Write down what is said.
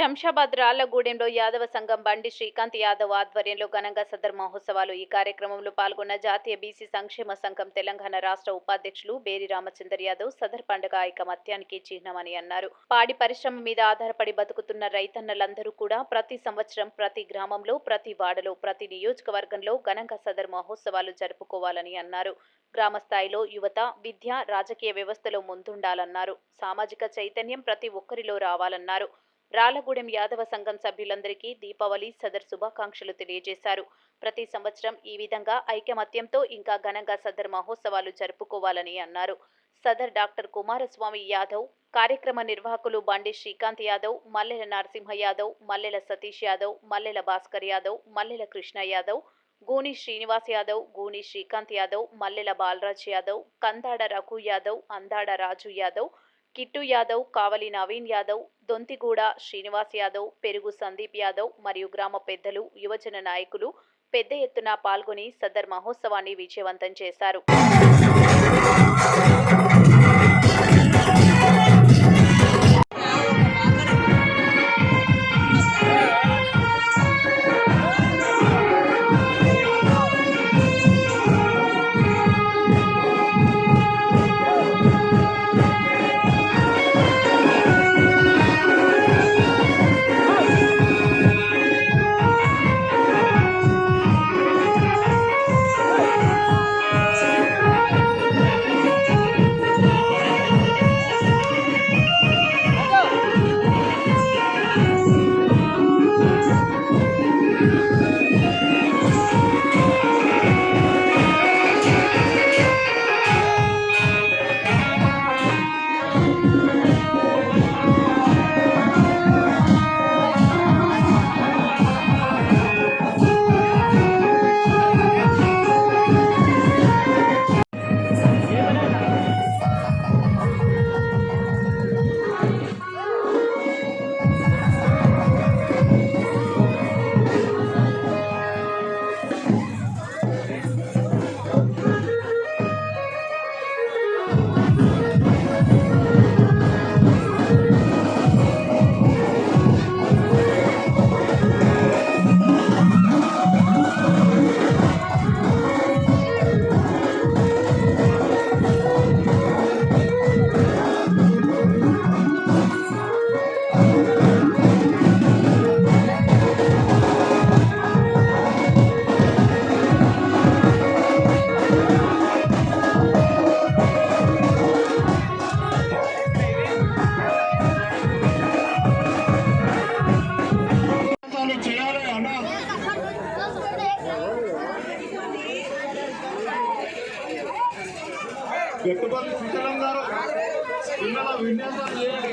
శంషాబాద్ రాళ్ళగూడెంలో యాదవ సంఘం బండి శ్రీకాంత్ యాదవ్ ఆధ్వర్యంలో ఘనంగా సదర్ మహోత్సవాలు. ఈ కార్యక్రమంలో పాల్గొన్న జాతీయ బీసీ సంక్షేమ సంఘం తెలంగాణ రాష్ట్ర ఉపాధ్యక్షులు బేరి రామచందర్ యాదవ్ సదర్ పండుగ ఐకమత్యానికి చిహ్నమని అన్నారు. పాడి పరిశ్రమ మీద ఆధారపడి బతుకుతున్న రైతన్నలందరూ కూడా ప్రతి సంవత్సరం ప్రతి గ్రామంలో ప్రతి వాడలో ప్రతి నియోజకవర్గంలో ఘనంగా సదర్ మహోత్సవాలు జరుపుకోవాలని అన్నారు. గ్రామ స్థాయిలో యువత విద్య రాజకీయ వ్యవస్థలో ముందుండాలన్నారు. సామాజిక చైతన్యం ప్రతి ఒక్కరిలో రావాలన్నారు. రాళ్ళగూడెం యాదవ సంఘం సభ్యులందరికీ దీపావళి సదర్ శుభాకాంక్షలు తెలియజేశారు. ప్రతి సంవత్సరం ఈ విధంగా ఐకమత్యంతో ఇంకా ఘనంగా సదర్ మహోత్సవాలు జరుపుకోవాలని అన్నారు. సదర్ డాక్టర్ కుమారస్వామి యాదవ్ కార్యక్రమ నిర్వాహకులు బండి శ్రీకాంత్ యాదవ్ మల్లెల నరసింహ యాదవ్ మల్లెల సతీష్ యాదవ్ మల్లెల భాస్కర్ యాదవ్ మల్లెల కృష్ణ యాదవ్ గూని శ్రీనివాస్ యాదవ్ గూని శ్రీకాంత్ యాదవ్ మల్లెల బాలరాజ్ యాదవ్ కందాడ రఘు యాదవ్ అందాడ రాజు యాదవ్ కిట్టు యాదవ్ కావలి నవీన్ యాదవ్ దొంతిగూడ శ్రీనివాస్ యాదవ్ పెరుగు సందీప్ యాదవ్ మరియు గ్రామ పెద్దలు యువజన నాయకులు పెద్ద ఎత్తున పాల్గొని సదర్ మహోత్సవాన్ని విజయవంతం చేశారు. పెట్టుబడి శ్రీశైలం గారు? పిల్లల విన్యాసాలు చేయండి